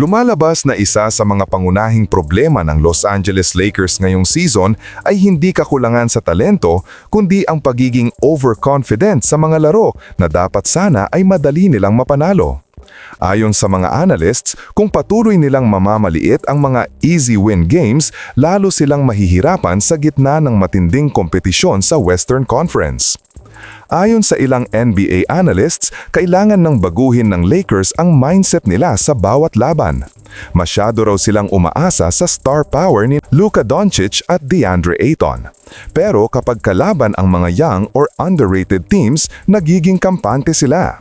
Lumalabas na isa sa mga pangunahing problema ng Los Angeles Lakers ngayong season ay hindi kakulangan sa talento kundi ang pagiging overconfident sa mga laro na dapat sana ay madali nilang mapanalo. Ayon sa mga analysts, kung patuloy nilang mamamaliit ang mga easy win games, lalo silang mahihirapan sa gitna ng matinding kompetisyon sa Western Conference. Ayon sa ilang NBA analysts, kailangan ng baguhin ng Lakers ang mindset nila sa bawat laban. Masyado raw silang umaasa sa star power ni Luka Doncic at DeAndre Ayton. Pero kapag kalaban ang mga young or underrated teams, nagiging kampante sila.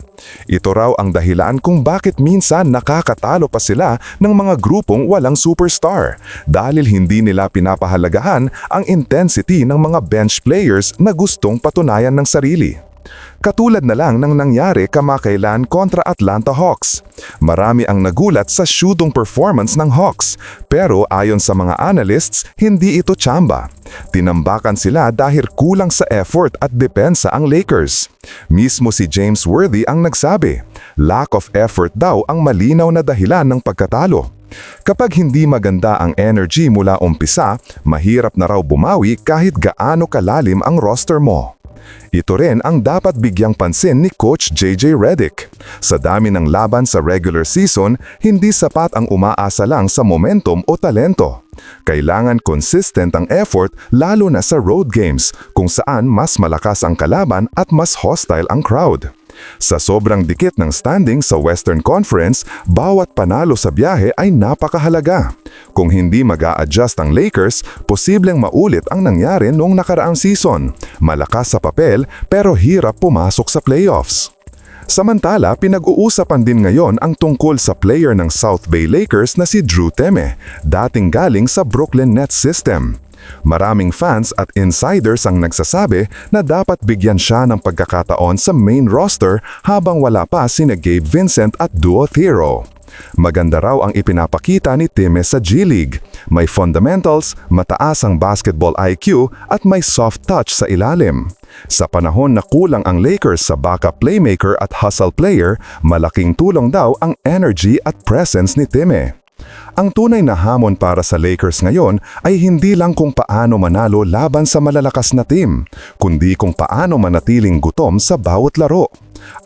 Ito raw ang dahilan kung bakit minsan nakakatalo pa sila ng mga grupong walang superstar dahil hindi nila pinapahalagahan ang intensity ng mga bench players na gustong patunayan ng sarili. Katulad na lang ng nangyari kamakailan kontra Atlanta Hawks. Marami ang nagulat sa shooting performance ng Hawks, pero ayon sa mga analysts, hindi ito tsamba. Tinambakan sila dahil kulang sa effort at depensa ang Lakers. Mismo si James Worthy ang nagsabi, lack of effort daw ang malinaw na dahilan ng pagkatalo. Kapag hindi maganda ang energy mula umpisa, mahirap na raw bumawi kahit gaano kalalim ang roster mo. Ito rin ang dapat bigyang pansin ni Coach JJ Redick. Sa dami ng laban sa regular season, hindi sapat ang umaasa lang sa momentum o talento. Kailangan consistent ang effort lalo na sa road games kung saan mas malakas ang kalaban at mas hostile ang crowd. Sa sobrang dikit ng standing sa Western Conference, bawat panalo sa biyahe ay napakahalaga. Kung hindi mag adjust ang Lakers, posibleng maulit ang nangyari noong nakaraang season. Malakas sa papel pero hirap pumasok sa playoffs. Samantala, pinag-uusapan din ngayon ang tungkol sa player ng South Bay Lakers na si Drew Teme, dating galing sa Brooklyn Nets system. Maraming fans at insiders ang nagsasabi na dapat bigyan siya ng pagkakataon sa main roster habang wala pa sina Gabe Vincent at Duo Thero. Maganda raw ang ipinapakita ni Time sa G-League. May fundamentals, mataas ang basketball IQ at may soft touch sa ilalim. Sa panahon na kulang ang Lakers sa backup playmaker at hustle player, malaking tulong daw ang energy at presence ni Time. Ang tunay na hamon para sa Lakers ngayon ay hindi lang kung paano manalo laban sa malalakas na team, kundi kung paano manatiling gutom sa bawat laro.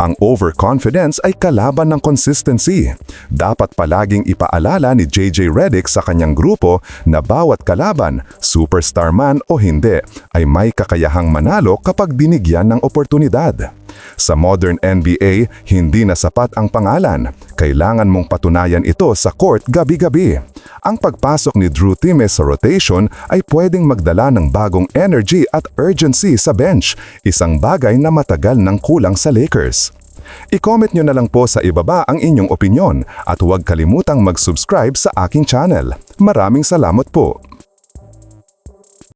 Ang overconfidence ay kalaban ng consistency. Dapat palaging ipaalala ni JJ Redick sa kanyang grupo na bawat kalaban, superstar man o hindi, ay may kakayahang manalo kapag binigyan ng oportunidad. Sa modern NBA, hindi na sapat ang pangalan. Kailangan mong patunayan ito sa court gabi-gabi. Ang pagpasok ni Drew Time sa rotation ay pwedeng magdala ng bagong energy at urgency sa bench, isang bagay na matagal nang kulang sa Lakers. I-comment nyo na lang po sa ibaba ang inyong opinyon at huwag kalimutang mag-subscribe sa aking channel. Maraming salamat po.